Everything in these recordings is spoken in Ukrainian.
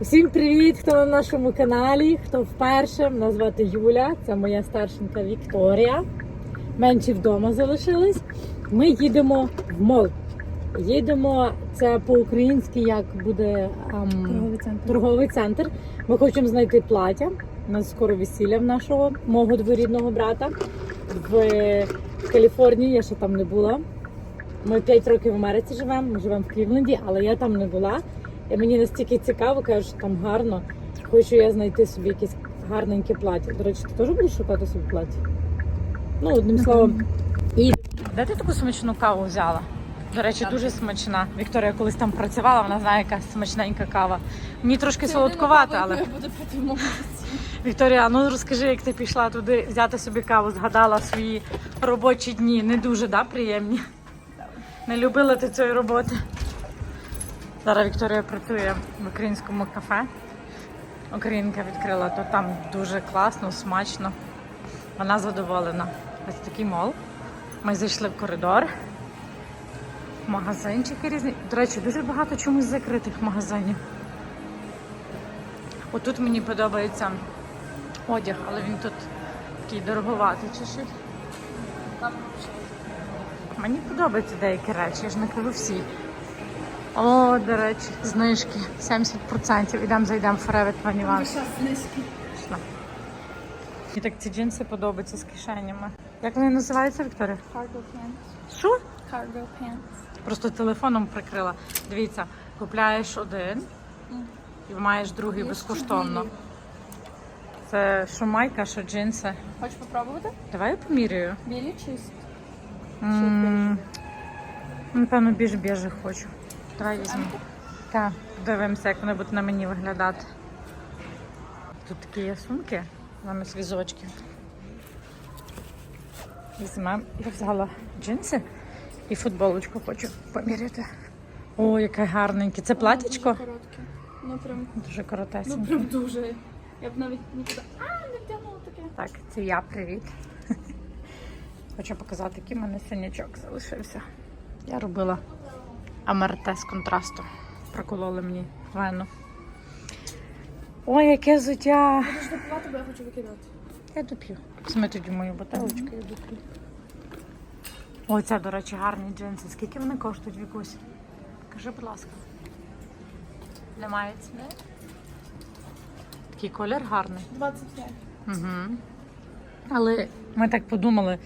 Усім привіт, хто на нашому каналі, хто вперше. Мене звати Юля, це моя старшенька Вікторія. Менші вдома залишились. Ми їдемо в мол. Їдемо це по-українськи, як буде ам, Торговий центр. торговий центр. Ми хочемо знайти плаття. У нас скоро весілля в нашого мого дворідного брата в Каліфорнії. Я ще там не була. Ми 5 років в Америці живемо, ми живемо в Клівленді, але я там не була. І мені настільки цікаво, кажу, що там гарно. Хочу я знайти собі якесь гарненьке плаття. До речі, ти теж будеш шукати собі плаття? Ну, одним словом. І де ти таку смачну каву взяла? До речі, дуже смачна. Вікторія колись там працювала, вона знає, яка смачненька кава. Мені трошки солодкувата, але. Вікторія, ну розкажи, як ти пішла туди взяти собі каву, згадала свої робочі дні. Не дуже да, приємні. Не любила ти цієї роботи. Зараз Вікторія працює в українському кафе. Українка відкрила, то там дуже класно, смачно. Вона задоволена. Ось такий мол. Ми зайшли в коридор. Магазинчики різні. До речі, дуже багато чомусь закритих магазинів. Отут мені подобається одяг, але він тут такий дороговатий чи щось. Мені подобаються деякі речі, я ж не кажу всі. О, до речі, знижки 70%. Ідемо зайдемо 21. Зараз низькі. Пішла. Мені так ці джинси подобаються з кишенями. Як вони називаються, Вікторія? Cargo pants. Що? Cargo pants. Просто телефоном прикрила. Дивіться, купляєш один і маєш другий безкоштовно. Це що майка, що джинси. Хочеш попробувати? Давай я поміряю. Білі. М, Напевно, більш біжих хочу. Давай візьму. Так, дивимося, як вони будуть на мені виглядати. Тут такі є сумки, замість візочків. Візьмемо. Я взяла джинси і футболочку хочу поміряти. О, яке гарненьке. Це платічко? Дуже коротке. Ну прям, Дуже ну прям дуже. Я б навіть нікуди. А, не вдягнула таке. Так, це я, привіт. Хочу показати, який в мене синячок залишився. Я робила МРТ з контрасту. Прокололи мені вену. Ой, яке взуття! Будеш допивати, бо я хочу викидати. Я доп'ю. Візьми тоді мою бутилочку, я доп'ю. О, це, до речі, гарні джинси. Скільки вони коштують Вікусь? Кажи, будь ласка. Немає ціни? Такий колір гарний. 25. Угу. Але ми так подумали,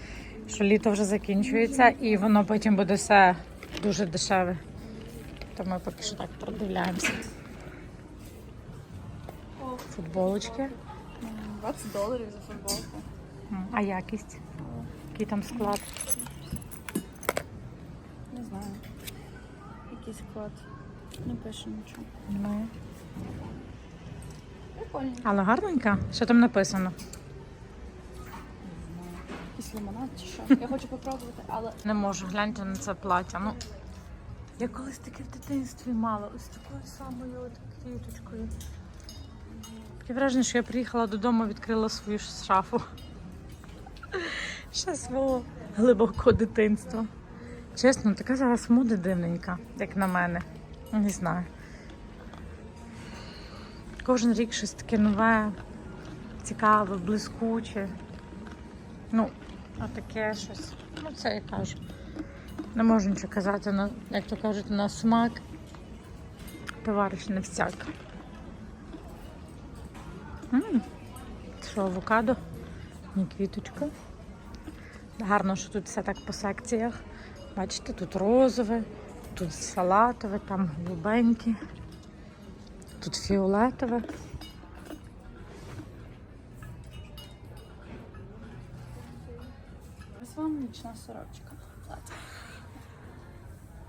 що літо вже закінчується і воно потім буде все дуже дешеве. То ми поки що так продивляємося. Футболочки. 20 доларів за футболку. А якість? Який там склад? Не знаю. Який склад. Не пише нічого. Ну. Прикольно. Але гарненька. Що там написано? Якийсь лимонад чи що. Я хочу попробувати, але Не можу, гляньте на це плаття. Ну, я колись таке в дитинстві мала, ось такою самою от квіточкою. Таке враження, що я приїхала додому, відкрила свою шафу. Ще свого глибокого дитинства. Чесно, така зараз мода дивненька, як на мене. Не знаю. Кожен рік щось таке нове, цікаве, блискуче. Ну, а таке щось. Ну, це я кажу. Не можу нічого казати, на, як то кажуть, на смак. Товариш не всяк. М, Що, авокадо? Ні, квіточка. Гарно, що тут все так по секціях. Бачите, тут розове, тут салатове, там голубеньке, тут фіолетове. ось вам нічна сорочка.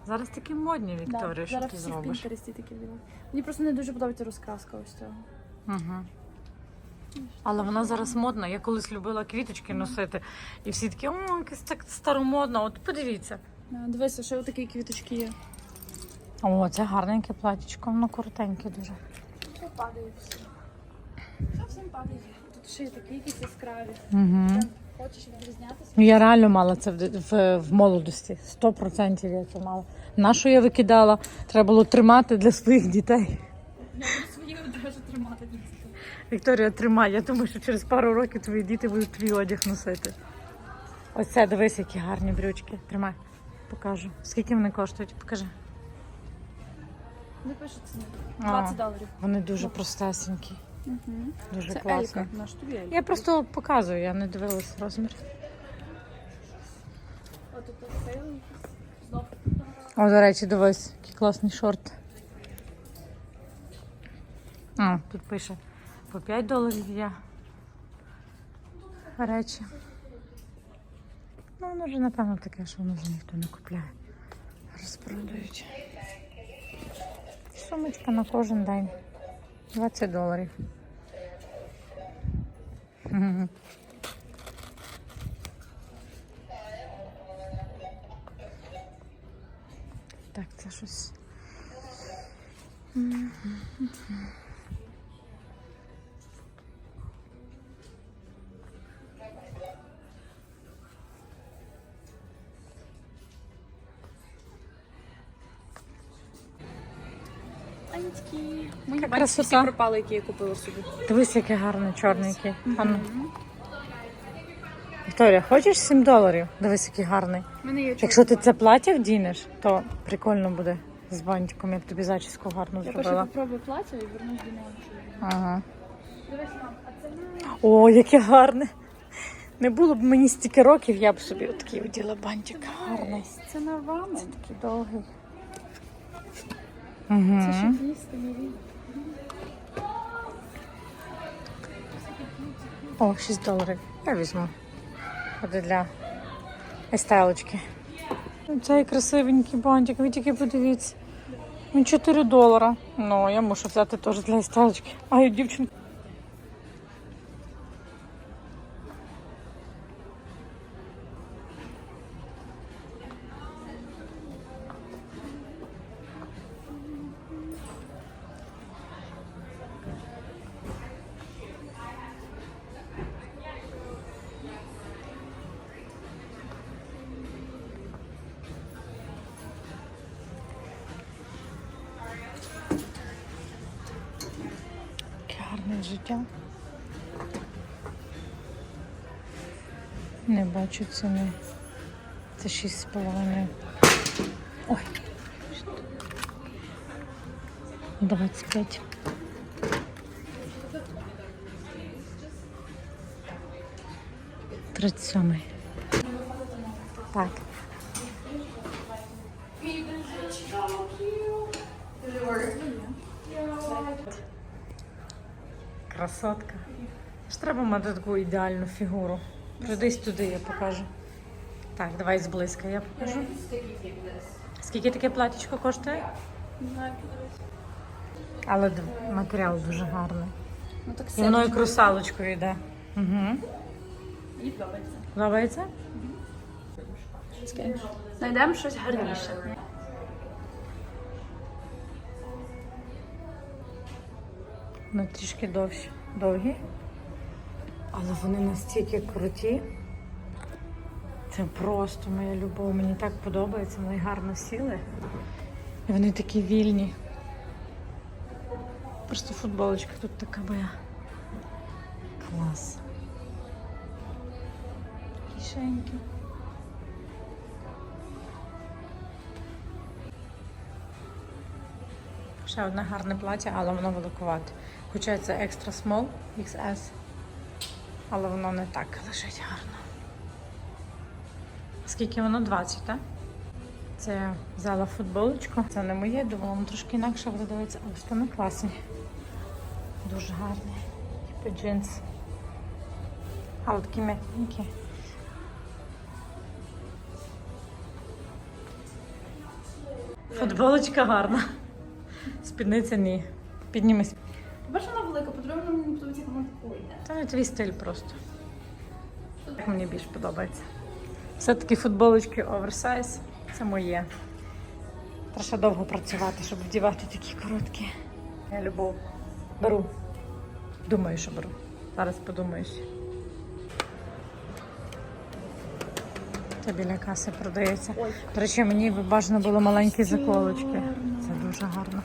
Зараз такі модні, Вікторія, Да, що Зараз ти всі в? Пінтересті такі вдівають. Мені просто не дуже подобається розкраска ось цього. Угу. Але вона зараз модна. Я колись любила квіточки носити. І всі такі, о, якась так старомодна. От подивіться. Да, Дивися, що такі квіточки є. О, це гарненьке платічко, воно коротеньке дуже. Що падає все. Що всім падає? Тут ще є такі якісь яскраві. Угу. Прям Хочеш відрізнятися? Ну, я реально мала це в, в, в молодості. Сто процентів я це мала. Нашу я викидала, треба було тримати для своїх дітей. Я одежу тримати. Вікторія, тримай. Я думаю, що через пару років твої діти будуть твій одяг носити. Ось це, дивись, які гарні брючки. Тримай, покажу. Скільки вони коштують? Покажи. Не пише ціни. 20 доларів. Вони дуже простесенькі, Угу. дуже Це класні. Елька, наш тобі Елька. Я просто показую, я не дивилась розмір. О, до речі, дивись, який класний шорт. А, тут пише по 5 доларів є речі. Ну, воно вже, напевно, таке, що воно вже ніхто не купляє. Розпродають. Сумочка на кожен день. 20 доларів. Так, це щось. Аньки. Мої банчики всі пропали, які я купила собі. Дивись, який гарний чорненький. Ану. Вікторія, хочеш 7 доларів? Дивись, який гарний. У мене є Якщо ти це плаття вдінеш, то прикольно буде з бантиком. Я б тобі зачіску гарну Я перше зробила. попробую плаття і вернусь до нього. Ага. Дивись, мам, а це не... О, яке гарне. Не було б мені стільки років, я б собі такий оділа бантик гарний. Це на рамен. Такий довгий. Це Угу. щоб їсти не він. О, 6 доларів. Я візьму. Буде для естелочки. Цей красивенький бантик, ви тільки подивіться. Він 4 долара. Ну, я мушу взяти теж для естелочки. А дівчинка. Яке життя. Не бачу ціни. Це 6,5. Ой. 25. Тридцять сьомий. Так. Красотка. Ж треба мати таку ідеальну фігуру. Прийдись туди, я покажу. Так, давай зблизька я покажу. Скільки таке платічко коштує? Але д- матеріал дуже гарний. Ну так І воно і крусалочкою йде. Угу. Подобається. Знайдемо щось гарніше. Вони трішки довші. Довгі. Але вони настільки круті. Це просто моя любов. Мені так подобається, вони гарно сіли. І вони такі вільні. Просто футболочка тут така моя. Клас. Кишеньки. Ще одне гарне плаття, але воно великувате. Хоча це екстра small, XS. Але воно не так лежить гарно. Скільки воно? 20, так? Це я взяла футболочку. Це не моє, думала, воно трошки інакше дивитися, але штани класні. Дуже гарні. Типу джинс. Але такі м'якенькі. Футболочка гарна. Спідниця ні. Піднімись. Це не твій стиль просто. Так мені більш подобається. Все-таки футболочки оверсайз це моє. Треба довго працювати, щоб вдівати такі короткі. Я любов. Беру. Думаю, що беру. Зараз подумаєш. Це біля каси продається. До речі, мені бажано було маленькі заколочки. Це дуже гарно.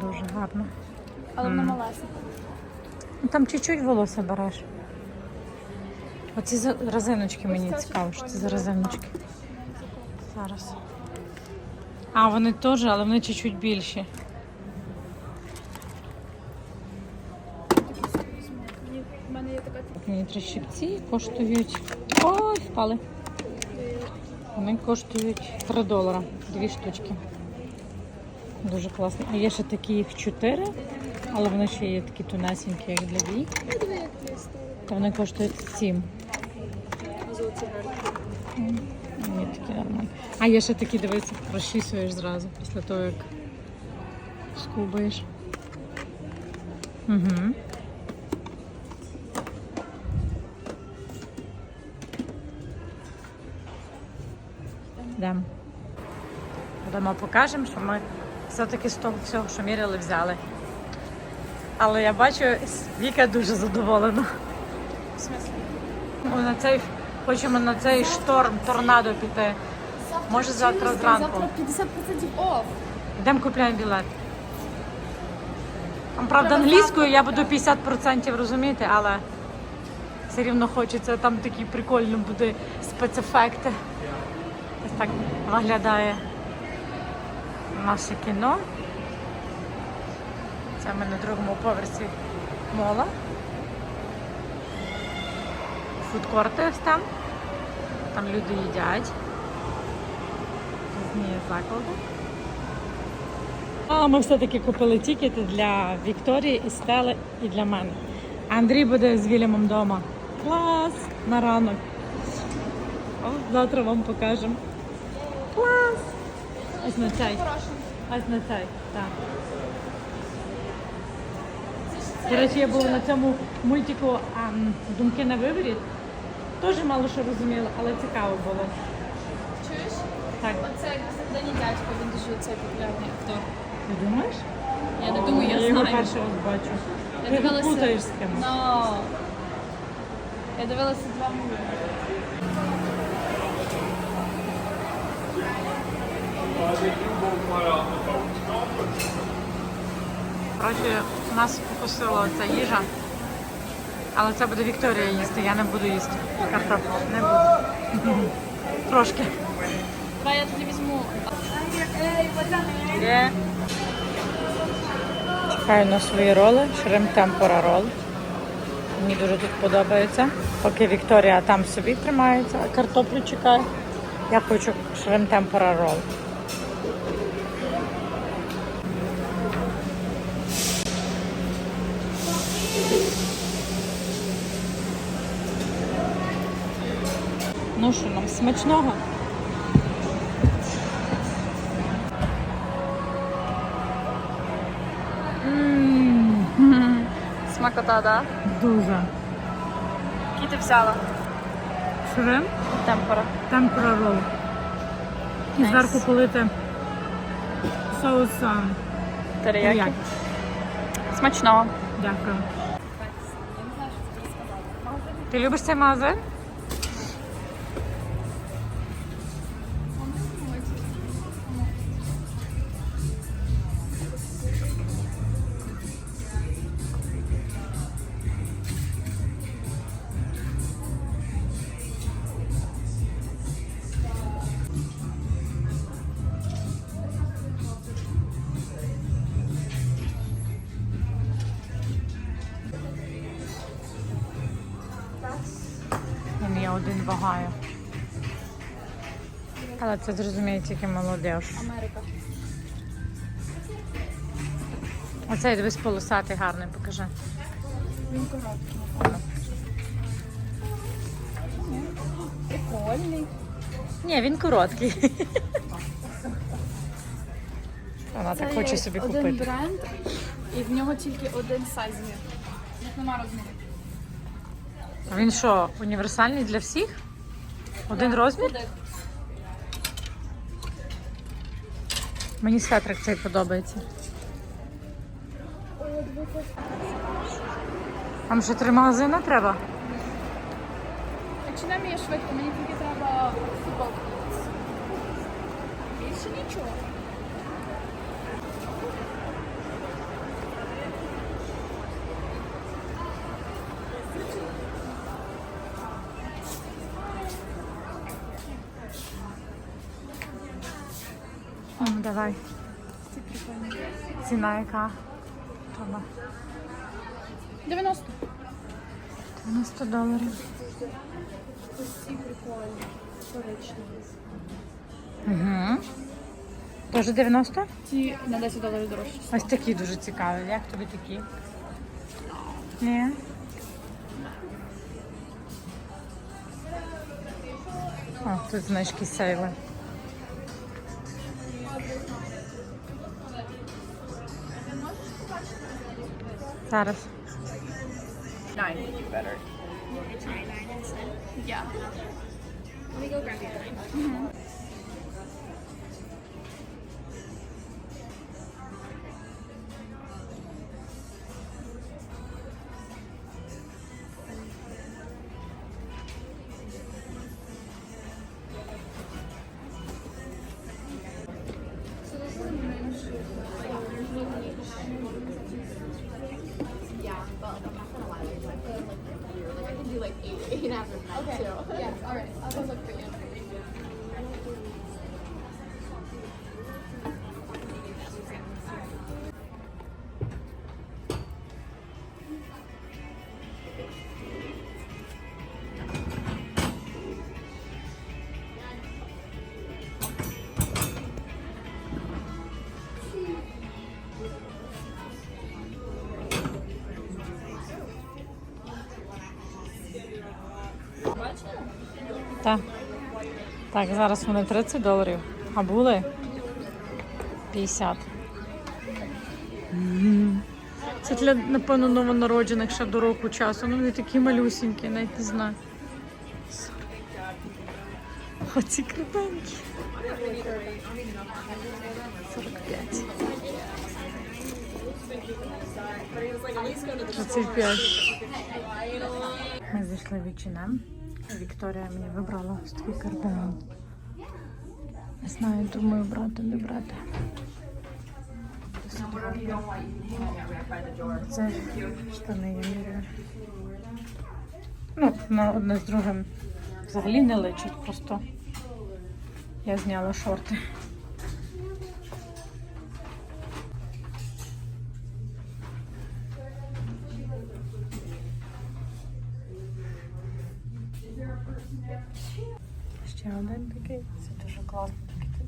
Дуже гарно. Але вона малесенька. Ну, Там чуть-чуть волосся береш. Оці резиночки мені цікаво, що це за прикольно. резиночки. Зараз. А, вони теж, але вони чуть-чуть більші. Мені три щипці коштують. Ой, впали. Вони коштують 3 долара. Дві штучки. Дуже класно. А є ще такі їх 4, але вони ще є такі тунесенькі, як для вій. Твої вони коштують 7. Золоті гарні. Ні, такі нормальні. А є ще такі, дивися, розчісуєш зразу після того, як скубаєш. Угу. Йдемо. Йдемо покажемо, що ми все-таки з того всього, що міряли, взяли. Але я бачу, Віка дуже задоволена. В? Ми на цей, хочемо на цей шторм, торнадо піти. Може, завтра зранку. Завтра 50% оф. Йдемо купляємо білет. Там, правда, англійською я буду 50% розуміти, але все рівно хочеться. Там такі прикольні буде спецефекти. Ось так виглядає наше кіно. Це ми на другому поверсі мола. Фудкорти ось там. Там люди їдять. Різні заклади. А ми все-таки купили тікети для Вікторії і Стели і для мене. Андрій буде з Вільямом вдома. Клас! На ранок. О, завтра вам покажемо. Клас! Ось на цей. Ось на цей. Так. До речі, я була на цьому мультику а, Думки на виворіт. Теж мало що розуміла, але цікаво було. Чуєш? Так, Оце Дані дядько, він дуже цей популярний актор. ти думаєш? Я не думаю, я його знаю. перший раз бачу. Я Ти дивилася. плутаєш з кимось. No. Я дивилася два муви. Коротше, нас покусила ця їжа. Але це буде Вікторія їсти, я не буду їсти. Картоплю не буду. Трошки. Давай я тоді візьму. Чекаю на свої роли. Шрим темпора рол. Мені дуже тут подобається. Поки Вікторія там собі тримається, а картоплю чекає. Я хочу шрим темпора рол. Ну що, нам смачного? Смакота, да? Дуже. Які ти взяла? Шрим Темпора. темпора рол. І зверху полити. Терияки. Терияки. Смачного. Дякую. Ти любиш цей магазин? Один вагаю. Але це зрозуміє тільки молодеж. Америка. Оцей дивись полосатий гарний, покажи. Він короткий. Прикольний. Ні, він короткий. Вона так хоче собі один купити. бренд, і в нього тільки один сайз є. У них нема розміру. Він що, універсальний для всіх? Один розмір? Мені светрик цей подобається. Там ще три магазини треба? Почнемо я швидко, мені тільки треба футболку. Більше нічого. Давай. Ціна яка? Треба 90. 90 доларів. Ці прикольні. Коричневі. Угу. Теж 90? Ці на 10 доларів дорожчі. Ось такі дуже цікаві. Як тобі такі? Ні. О, тут знижки сейли. Зараз. Nine would be better. Yeah. Let me go grab your nine. Yeah, Так. Так, зараз вони 30 доларів. А були 50. Це для, напевно, новонароджених ще до року часу. Ну, вони такі малюсінькі, навіть не знаю. 40. Оці крепенькі. 45. 35. Ми зайшли в. Вікторія мені вибрала ось такий кардиган. Не знаю, думаю, брати, не брати. Це штани. Ну, на одне з другим взагалі не личить, просто я зняла шорти.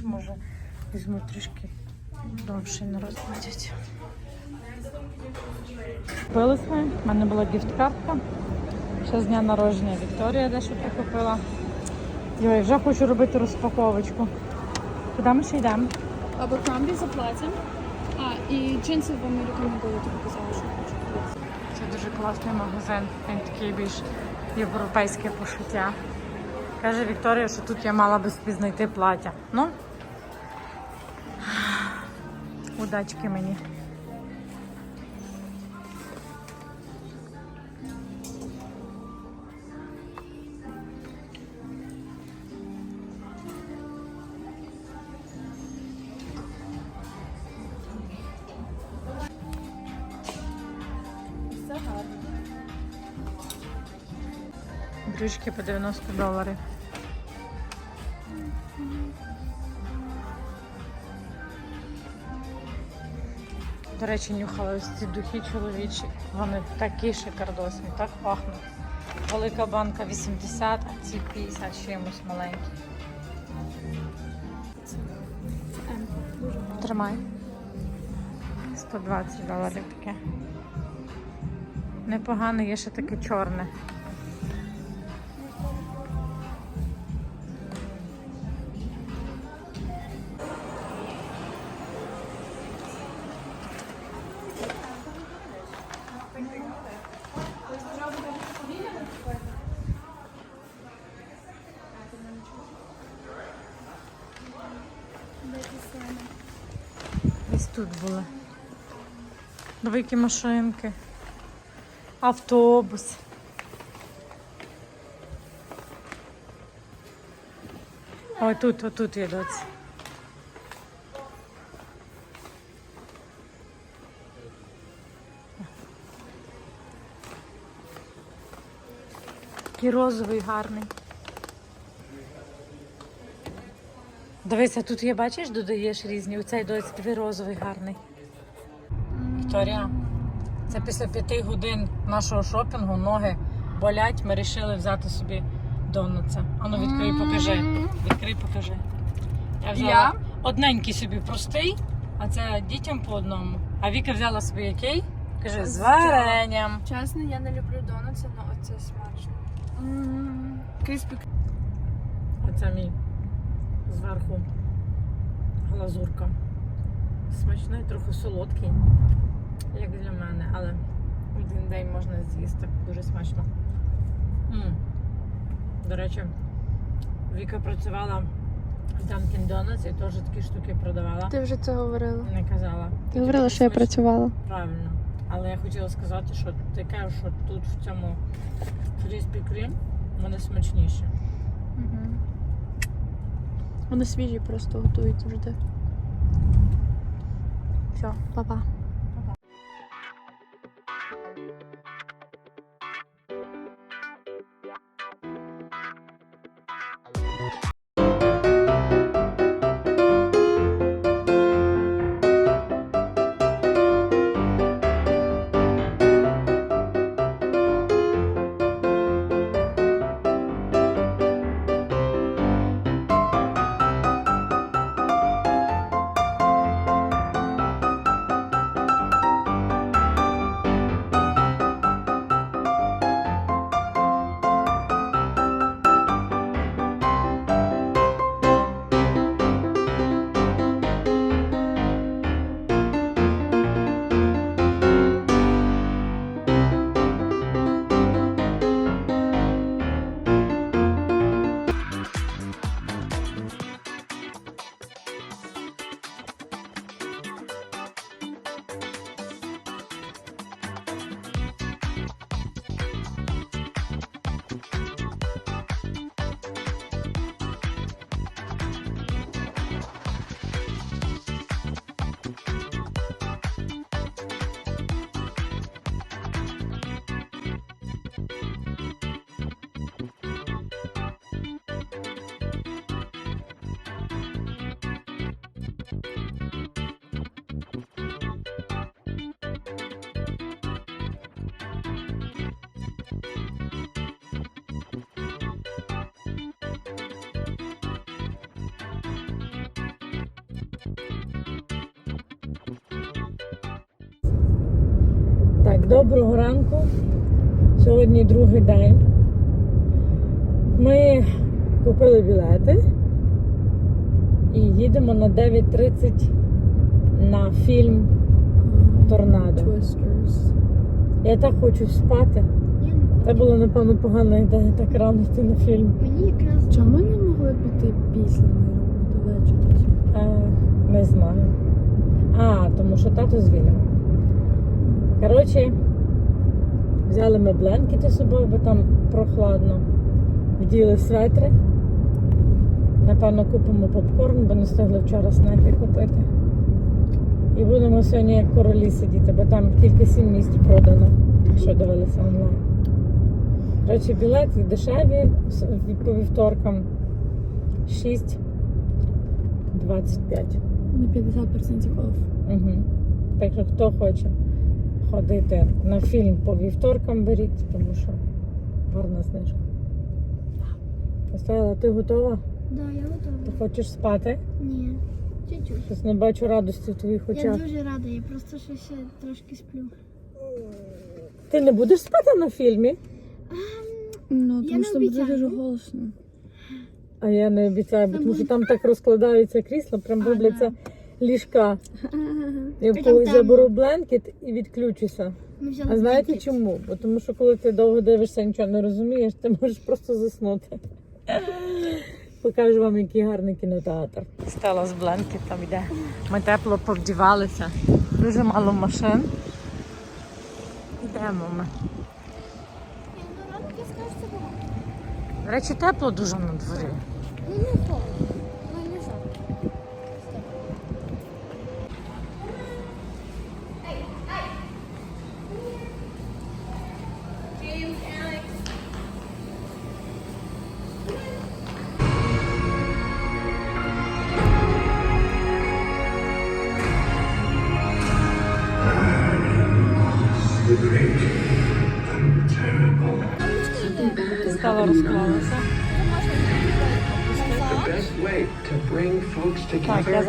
Може, візьму трішки довше на розкладять. Купили ми. У мене була гіфт-картка. Ще з дня народження Вікторія дещо прикупила. Йой, вже хочу робити розпаковочку. Куди ми ще йдемо? Або крамбі за платтям. А, і джинси вам не рекомендую, тобі казала, що хочу купити. Це дуже класний магазин. Він такий більш європейське пошиття. Каже Вікторія, що тут я мала би собі знайти плаття. Ну, удачки мені. Брючки по 90 доларів. До речі, нюхала ось ці духи чоловічі. Вони такі шикардосні, так пахнуть. Велика банка 80, а ці 50 чимось маленькі. Тримай. 120 доларів таке. Непогане, є ще таке чорне. Великі машинки. Автобус. Ой, тут, отут доці. Такий розовий гарний. Дивися, тут є, бачиш, додаєш різні. Оцей досить розовий гарний. Вікторія, це після п'яти годин нашого шопінгу ноги болять. Ми вирішили взяти собі донуца. Ану, відкрий, покажи. Відкрий, покажи. Я взяла Я? одненький собі простий, а це дітям по одному. А Віка взяла собі який? Кажи, з варенням. Чесно, я не люблю донуться, але оце смачно. Кріспі. Оце мій зверху глазурка. Смачний, трохи солодкий, як для мене, але один день можна з'їсти. Дуже смачно. м До речі, Віка працювала в Dunkin' Donuts і теж такі штуки продавала. Ти вже це говорила. Не казала. Ти говорила, що я працювала. Правильно. Але я хотіла сказати, що кажеш, що тут в цьому Krispy Kreme вони смачніші. Вони свіжі просто готують завжди. Все, па-па. Так, доброго ранку. Сьогодні другий день. Ми купили білети і їдемо на 9.30 на фільм Торнадо. Я так хочу спати. Це було, напевно, погана ідея так рано йти на фільм. Мені якраз Чому ми не могли піти після моєї роботи ввечері? Не знаю. А, тому що тато звільнив. Коротше, взяли ми бленкети з собою, бо там прохладно. Вділи светри. Напевно, купимо попкорн, бо не встигли вчора снеки купити. І будемо сьогодні як королі сидіти, бо там тільки 7 місць продано, що дивилися онлайн. Коротше, білети дешеві по вівторкам 6 25. На 50% off. Угу. Так що хто хоче ходити на фільм по вівторкам, беріть, тому що гарна знижка. Остала, ти готова? Да, я готова. Ти хочеш спати? Ні. Чуть-чуть. Щось не бачу радості в твоїх Я дуже рада, я просто ще, ще трошки сплю. Ти не будеш спати на фільмі? Ну, Я тому не що буде обіцяю. дуже голосно. А я не обіцяю, бо тому що там так розкладаються крісла, прям А, робляться ліжка. Я темно. заберу бленкет і відключуся. А знаєте чому? Бо тому що коли ти довго дивишся, нічого не розумієш, ти можеш просто заснути. Покажу вам, який гарний кінотеатр. Стела з бленкетом йде. Ми тепло повдівалися. Дуже мало машин. Йдемо ми. Ну. До речі, тепло дуже на дворі.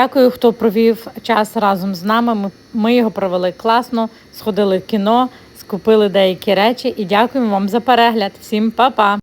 Дякую, хто провів час разом з нами. Ми, його провели класно, сходили в кіно, скупили деякі речі і дякуємо вам за перегляд. Всім па-па!